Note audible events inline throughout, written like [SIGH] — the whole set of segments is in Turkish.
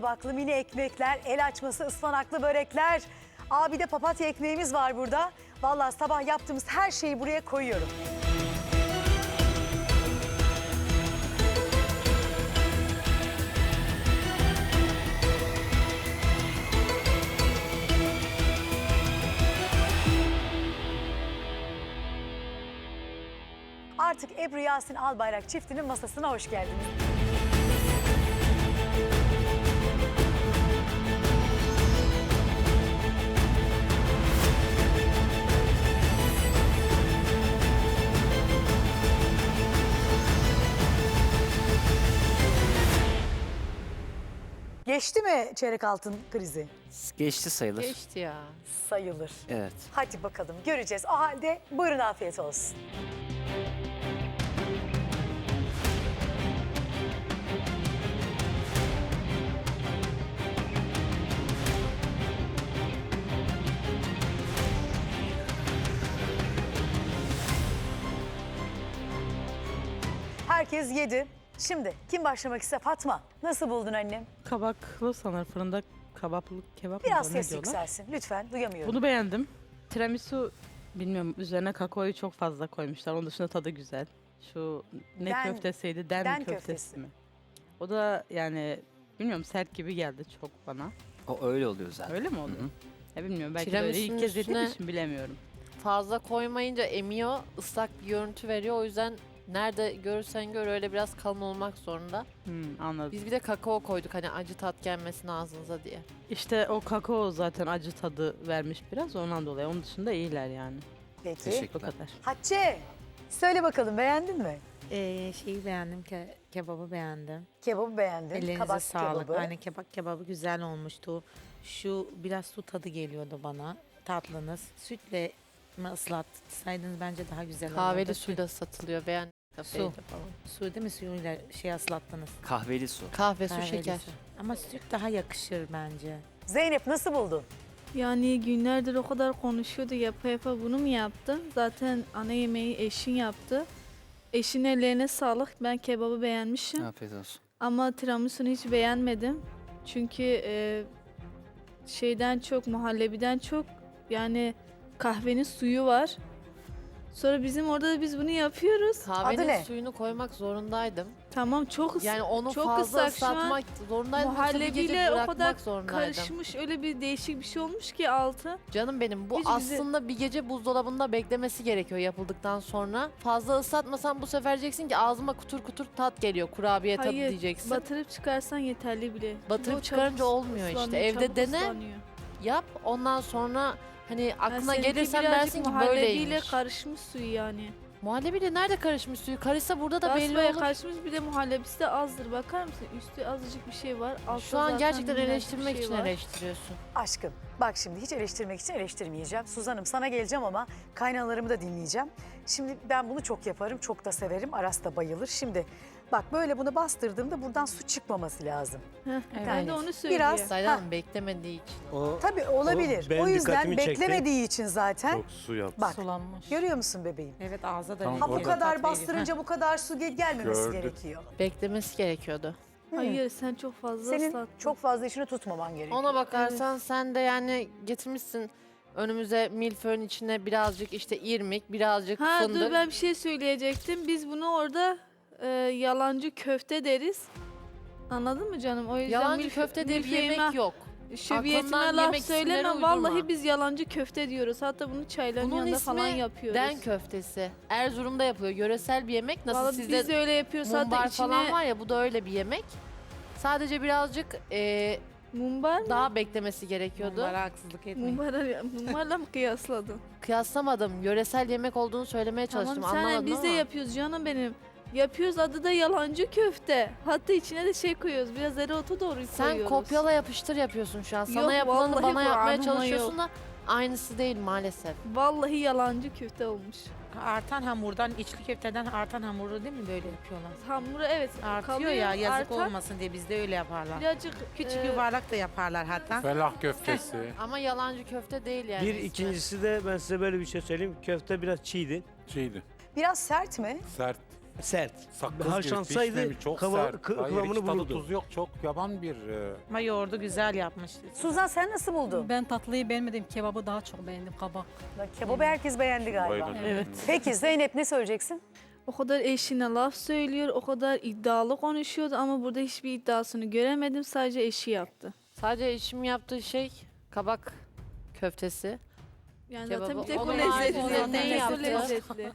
tabaklı mini ekmekler, el açması ıspanaklı börekler. Aa bir de papatya ekmeğimiz var burada. Vallahi sabah yaptığımız her şeyi buraya koyuyorum. Artık Ebru Yasin Albayrak çiftinin masasına hoş geldiniz. Geçti mi çeyrek altın krizi? Geçti sayılır. Geçti ya. Sayılır. Evet. Hadi bakalım göreceğiz. O halde buyurun afiyet olsun. Herkes yedi. Şimdi kim başlamak ister? Fatma nasıl buldun annem? Kabaklı sanır fırında kabaplı kebap mı Biraz ne ses diyorlar? yükselsin lütfen duyamıyorum. Bunu beğendim. Tiramisu bilmiyorum üzerine kakaoyu çok fazla koymuşlar. Onun dışında tadı güzel. Şu ne Den- köftesiydi? Den, den köftesi, köftesi. mi? O da yani bilmiyorum sert gibi geldi çok bana. O öyle oluyor zaten. Öyle mi oluyor? Hı hı. Ya bilmiyorum belki de öyle Tiramisu'nun ilk kez yediğim üstüne- için bilemiyorum. Fazla koymayınca emiyor, ıslak bir görüntü veriyor. O yüzden nerede görürsen gör öyle biraz kalın olmak zorunda. Hmm, anladım. Biz bir de kakao koyduk hani acı tat gelmesin ağzınıza diye. İşte o kakao zaten acı tadı vermiş biraz ondan dolayı. Onun dışında iyiler yani. Peki. Teşekkürler. kadar. Hatice söyle bakalım beğendin mi? Ee, şeyi beğendim, ke- kebabı beğendim. Kebabı beğendin. Ellerinize kabak sağlık. kebabı. Aynen kebap kebabı güzel olmuştu. Şu biraz su tadı geliyordu bana. Tatlınız. Sütle mi ıslatsaydınız bence daha güzel olurdu. Kahveli suyla satılıyor beğen kafede Su. falan. Su değil mi? Suyuyla şey ıslattınız. Kahveli su. Kahve, su, Kahveli şeker. su. Ama süt daha yakışır bence. Zeynep nasıl buldun? Yani günlerdir o kadar konuşuyordu yapa yapa bunu mu yaptı? Zaten ana yemeği eşin yaptı. Eşin ellerine sağlık. Ben kebabı beğenmişim. Afiyet olsun. Ama tiramisu'nu hiç beğenmedim. Çünkü e, şeyden çok, muhallebiden çok yani kahvenin suyu var. Sonra bizim orada da biz bunu yapıyoruz. Kahvenin ne? suyunu koymak zorundaydım. Tamam çok ıs- Yani onu çok fazla ıslak şu an. ıslatmak zorundaydım. yoksa bir gece muhallebiyle o bırakmak kadar zorundaydım. karışmış öyle bir değişik bir şey olmuş ki altı. Canım benim bu Hiç bize- aslında bir gece buzdolabında beklemesi gerekiyor yapıldıktan sonra. Fazla ıslatmasan bu sefer diyeceksin ki ağzıma kutur kutur tat geliyor kurabiye tadı Hayır, diyeceksin. Batırıp çıkarsan yeterli bile. Batırıp çabuk çıkarınca olmuyor işte. ıslanıyor, Evde çabuk dene. ıslanıyor. Yap ondan sonra hani aklına seninki gelirsen birazcık dersin ki muhallebiyle böyleymiş. karışmış suyu yani. Muhallebiyle nerede karışmış suyu? Karışsa burada da belli Basmaya olur. karışmış bir de muhallebisi de azdır. Bakar mısın? Üstü azıcık bir şey var. Altta Şu an zaten gerçekten bir eleştirmek şey için var. eleştiriyorsun. Aşkım bak şimdi hiç eleştirmek için eleştirmeyeceğim. Suzan'ım sana geleceğim ama kaynanalarımı da dinleyeceğim. Şimdi ben bunu çok yaparım, çok da severim. Aras da bayılır. Şimdi bak böyle bunu bastırdığımda buradan su çıkması lazım. Heh, Ben Yani de onu söylüyorum. biraz- Sayın Ha. Hanım beklemediği için. O Tabii olabilir. benim O, yüzden beklemediği için zaten. çok su yaptı. Bak Sulanmış. görüyor musun bebeğim? Evet ağza da Tamam, Ha bu kadar bastırınca bu kadar su gel- gelmemesi Gördük. gerekiyor. Beklemesi gerekiyordu. Hayır sen çok fazla Senin ıslattın. çok fazla işini tutmaman gerekiyor. Ona bakarsan sen de yani getirmişsin önümüze milföyün içine birazcık işte irmik, birazcık Ha fındık. dur ben bir şey söyleyecektim. Biz bunu orada e, yalancı köfte deriz. Anladın mı canım? O yüzden Yalancı milf- köfte diye bir milföyüme- yemek yok. Şöbiyetime Aklından laf yemek isimleri söyleme. uydurma. Vallahi biz yalancı köfte diyoruz. Hatta bunu çayların Bunun yanında falan ismi yapıyoruz. Den köftesi. Erzurum'da yapılıyor. Yöresel bir yemek. Nasıl Vallahi sizde biz de öyle yapıyoruz. Hatta mumbar içine falan var ya bu da öyle bir yemek. Sadece birazcık e, mumbar mı? daha beklemesi gerekiyordu. Bunlara haksızlık etmeyin. Mumbarla, mumbarla mı kıyasladın? Kıyaslamadım. Yöresel yemek olduğunu söylemeye çalıştım. Tamam sen Anlamadın biz de ama. yapıyoruz canım benim. Yapıyoruz adı da yalancı köfte. Hatta içine de şey koyuyoruz. Biraz erotu doğru Sen koyuyoruz. kopyala yapıştır yapıyorsun şu an. Sana Yok, yapılanı vallahi bana yapmaya Kur'an'ıma çalışıyorsun yok. da aynısı değil maalesef. Vallahi yalancı köfte olmuş. Artan hamurdan, içli köfteden artan hamuru değil mi böyle yapıyorlar? Hamuru evet Artıyor kalıyor, ya yazık artar. olmasın diye bizde öyle yaparlar. Birazcık Küçük e, yuvarlak da yaparlar hatta. Felah köftesi. [LAUGHS] Ama yalancı köfte değil yani. Bir ismi. ikincisi de ben size böyle bir şey söyleyeyim. Köfte biraz çiğdi. Şeydi. Biraz sert mi? Sert. Sert. Sakız Haşlansaydı gibi çok kıva- sert. kı- Hayır, kıvamını hiç tadı bulurdu. tuzu yok. Çok yaban bir e, Ama yoğurdu güzel yapmıştı. Suzan sen nasıl buldun? Ben tatlıyı beğenmedim. Kebabı daha çok beğendim kabak. Kebabı herkes beğendi galiba. bayılırım. Evet. Peki Zeynep ne söyleyeceksin? O kadar eşine laf söylüyor, o kadar iddialı konuşuyordu ama burada hiçbir iddiasını göremedim. Sadece eşi yaptı. Sadece eşim yaptığı şey kabak köftesi. Yani Kebabı- zaten bir tek o Onun lezzetli. haricinde o yaptı? lezzetli.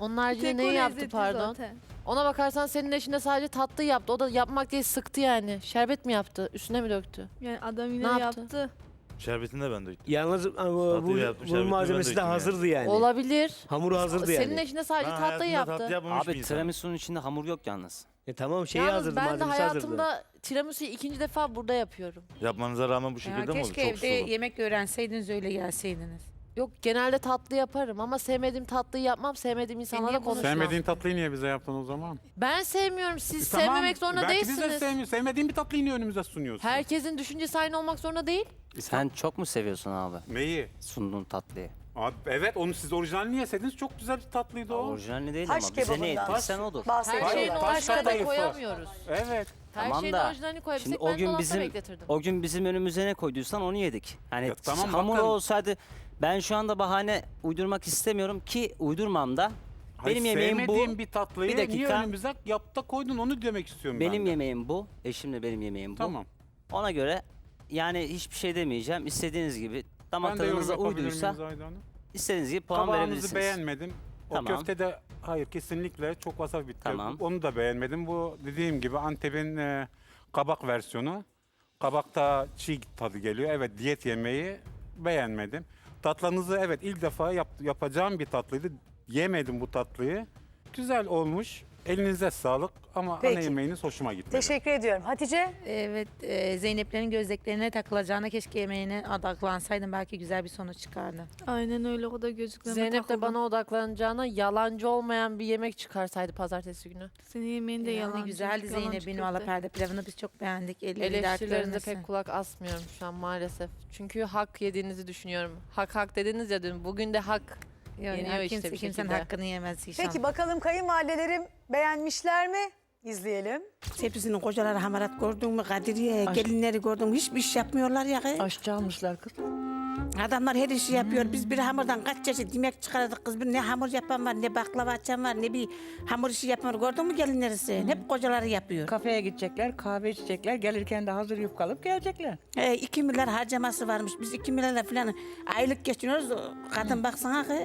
Onun haricinde neyi yaptı pardon? zaten. Ona bakarsan senin eşinde sadece tatlı yaptı. O da yapmak değil sıktı yani. Şerbet mi yaptı? Üstüne mi döktü? Yani adam yine Ne yaptı? yaptı. Şerbetini de ben döktüm. Yalnız ama bu, Tatlıyı yaptım, bunun şerbetini malzemesi ben de yani. hazırdı yani. Olabilir. Hamuru hazırdı yani. Senin eşinde sadece Ben tatlı hayatımda yaptı. tatlı yapmamış bir Abi insanım. tiramisu'nun içinde hamur yok yalnız. E tamam şeyi Yalnız hazırdı, ben de malzemesi hazırdı. hayatımda tiramisu'yu ikinci defa burada yapıyorum. Yapmanıza rağmen bu Ya şekilde mi oldu? keşke Çok evde yemek öğrenseydiniz öyle gelseydiniz. Yok genelde tatlı yaparım ama sevmediğim tatlıyı yapmam. Sevmediğim insanlarla niye konuşmam. Sevmediğin tatlıyı niye bize yaptın o zaman? Ben sevmiyorum. Siz E, tamam, sevmemek zorunda belki biz de değilsiniz. sevmiyoruz. Sevmediğin bir tatlıyı niye önümüze sunuyorsun? Herkesin düşüncesi aynı olmak zorunda değil. Sen çok mu seviyorsun abi Neyi? sunduğun tatlıyı? Abi, evet onu siz orijinalini yeseydiniz çok güzel bir tatlıydı o. Orijinali değil Taş ama bize ne kebabından. ettiysen odur. Her şeyin taş orijinalini kadayıfı. koyamıyoruz. Evet. Her Tamam şeyin da, orijinalini Şimdi koyabilsek o ben gün dolapta bizim bekletirdim. o gün bizim önümüze ne koyduysan onu yedik. Hani Ya tamam, hamur bakın. olsaydı ben şu anda bahane uydurmak istemiyorum ki uydurmam da. Hayır, Benim yemeğim bu. sevmediğin bir tatlıyı Bir niye dakika. önümüze yap da koydun onu demek istiyorum ben Benim de. yemeğim bu. Eşimle benim yemeğim bu. Tamam. Ona göre yani hiçbir şey demeyeceğim. İstediğiniz gibi damak Ben de yorum tadınıza yapabilir miyim uyduysa Zahide Hanım? istediğiniz gibi puan verebilirsiniz. beğenmedim. O Tamam. köfte de hayır kesinlikle çok vasaf bitti. Tamam. Onu da beğenmedim. Bu dediğim gibi Antep'in e, kabak versiyonu. Kabakta çiğ tadı geliyor. Evet diyet yemeği beğenmedim. Tatlınızı evet ilk defa yap, yapacağım bir tatlıydı. Yemedim bu tatlıyı. Güzel olmuş. Elinize sağlık ama ana Peki. yemeğiniz hoşuma gitmedi. Teşekkür ediyorum. Hatice Evet, e, Zeynep'lerin gözlüklerine takılacağına keşke yemeğine odaklansaydım belki güzel bir sonuç çıkardı. Aynen öyle o kadar gözlüklerime Zeynep de takıldı. bana odaklanacağına yalancı olmayan bir yemek çıkarsaydı pazartesi günü. Senin yemeğin de Yani yalan. güzeldi Zeynep'in valla perde pilavını biz çok beğendik. Elleri Eleştirilerinize pek kulak asmıyorum şu an maalesef. Çünkü hak yediğinizi düşünüyorum. Hak hak dediniz ya dün. Bugün de hak. Yani Yeniyor işte kimse, bir kimsenin şekilde. hakkını yemez inşallah. peki bakalım kayınvalidelerim beğenmişler mi? İzleyelim. Hepsinin kocaları hamarat gördün mü Kadiriye, gelinleri gördün mü hiçbir iş yapmıyorlar ya. kız. Aşçı almışlar kız. Adamlar her işi yapıyor. Biz bir hamurdan kaç çeşit yemek çıkardık kız. Bir ne hamur yapan var, ne baklava açan var, ne bir hamur işi yapan var. Gördün mü gelinleri sen? Hep kocaları yapıyor. Kafeye gidecekler, kahve içecekler. Gelirken de hazır yufka alıp gelecekler. He, iki milyar harcaması varmış. Biz iki milyarla falan aylık geçiniyoruz. Kadın baksana kız.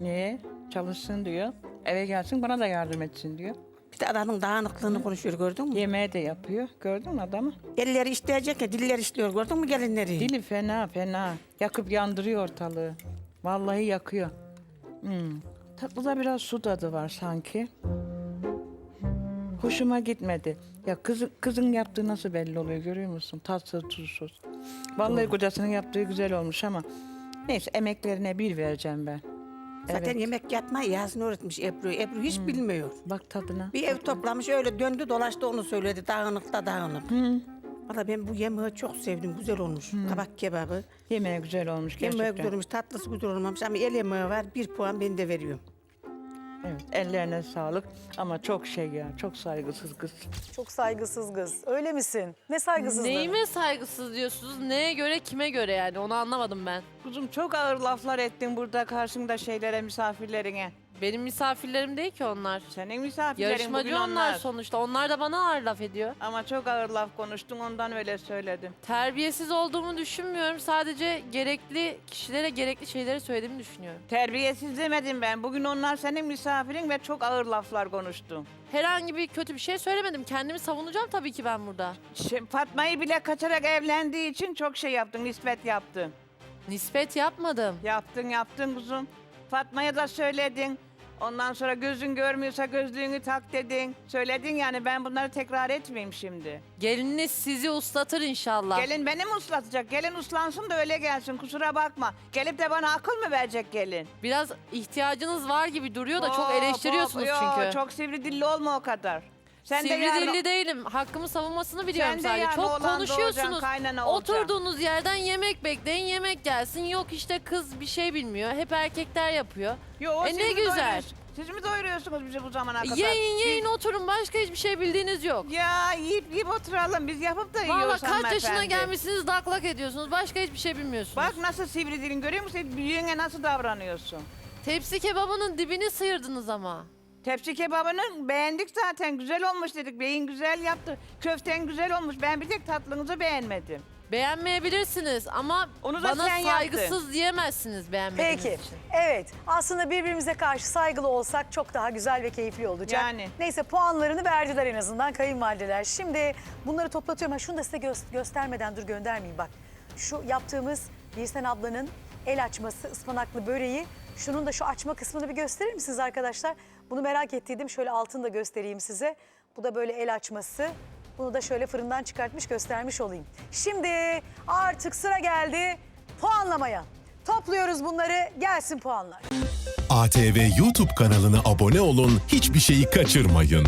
Niye? Çalışsın diyor. Eve gelsin bana da yardım etsin diyor. Bir de adamın dağınıklığını konuşuyor gördün mü? Yemeği de yapıyor. Gördün mü adamı? Elleri işleyecek ya diller işliyor gördün mü gelinleri? Dili fena fena. Yakıp yandırıyor ortalığı. Vallahi yakıyor. Hmm. Tatlıda biraz su tadı var sanki. Hoşuma gitmedi. Ya kızın, kızın yaptığı nasıl belli oluyor görüyor musun? Tatsız tuzsuz. Vallahi kocasının yaptığı güzel olmuş ama neyse emeklerine bir vereceğim ben. Zaten yemek yapmayı Yasin öğretmiş Ebru. Ebru hiç bilmiyor. Bak tadına. Bir ev toplamış öyle döndü dolaştı onu söyledi. Dağınık da dağınık. Hı. Valla ben bu yemeği çok sevdim. Güzel olmuş. Kabak kebabı. Yemeği güzel olmuş gerçekten. Yemeği güzel olmuş. Tatlısı güzel olmamış. Ama el yemeği var. Bir puan ben de veriyorum. Evet, ellerine sağlık ama çok şey ya, çok saygısız kız. Çok saygısız kız. Öyle misin? Ne saygısızlığı? Neyime saygısız diyorsunuz? Neye göre kime göre yani onu anlamadım ben. Kuzum çok ağır laflar ettin burada karşında şeylere, misafirlerine. Benim misafirlerim değil ki onlar. Senin misafirin bugün Yarışmacı onlar sonuçta. Onlar da bana ağır laf ediyor. Ama çok ağır laf konuştun ondan öyle söyledim. Terbiyesiz olduğumu düşünmüyorum. Sadece gerekli kişilere gerekli şeyleri söylediğimi düşünüyorum. Terbiyesiz demedim ben. Bugün onlar senin misafirin ve çok ağır laflar konuştun. Herhangi bir kötü bir şey söylemedim. Kendimi savunacağım tabii ki ben burada. Şey, Fatma'yı bile kaçarak evlendiği için çok şey yaptın, nispet yaptın. Nispet yapmadım. Yaptın yaptın kuzum. Fatma'ya da söyledin. Ondan sonra gözün görmüyorsa gözlüğünü tak dedin. Söyledin yani ben bunları tekrar etmeyeyim şimdi. Gelininiz sizi uslatır inşallah. Gelin beni mi uslattacak? Gelin uslansın da öyle gelsin kusura bakma. Gelip de bana akıl mı verecek gelin? Biraz ihtiyacınız var gibi duruyor da çok eleştiriyorsunuz hop, yo, çünkü. Çok sivri dilli olma o kadar. Sen Sivri de yarın, dilli değilim. Hakkımı savunmasını biliyorum sen de sadece. yarın Çok oğlan konuşuyorsunuz. kaynana olacaksın. Oturduğunuz yerden yemek bekleyin, yemek gelsin. Yok işte kız bir şey bilmiyor. Hep erkekler yapıyor. Yo, E ne sivri güzel. dilli- Siz mi doyuruyorsunuz bizi bu zamana kadar? Yiyin yiyin Biz- oturun başka hiçbir şey bildiğiniz yok. Ya yiyip yiyip oturalım. Biz yapıp da yiyoruz Valla kaç yaşına hanımefendi. gelmişsiniz daklak ediyorsunuz. Başka hiçbir şey bilmiyorsunuz. Bak nasıl sivri dilin görüyor musun? Büyüğüne nasıl davranıyorsun? Tepsi kebabının dibini sıyırdınız ama. Tepsi kebabını beğendik zaten. Güzel olmuş dedik. Beyin güzel yaptı. Köften güzel olmuş. Ben bir tek tatlınızı beğenmedim. Beğenmeyebilirsiniz ama Onu da bana sen yaptın. saygısız diyemezsiniz beğenmediğiniz Peki. için. Evet. Aslında birbirimize karşı saygılı olsak çok daha güzel ve keyifli olacak. Yani. Neyse puanlarını verdiler en azından kayınvalideler. Şimdi bunları toplatıyorum. Ha, şunu da size gö- göstermeden dur göndermeyeyim bak. Şu yaptığımız Birsen ablanın el açması ıspanaklı böreği. Şunun da şu açma kısmını bir gösterir misiniz arkadaşlar? Bunu merak ettiydim. Şöyle altını da göstereyim size. Bu da böyle el açması. Bunu da şöyle fırından çıkartmış göstermiş olayım. Şimdi artık sıra geldi puanlamaya. Topluyoruz bunları gelsin puanlar. ATV YouTube kanalına abone olun, hiçbir şeyi kaçırmayın.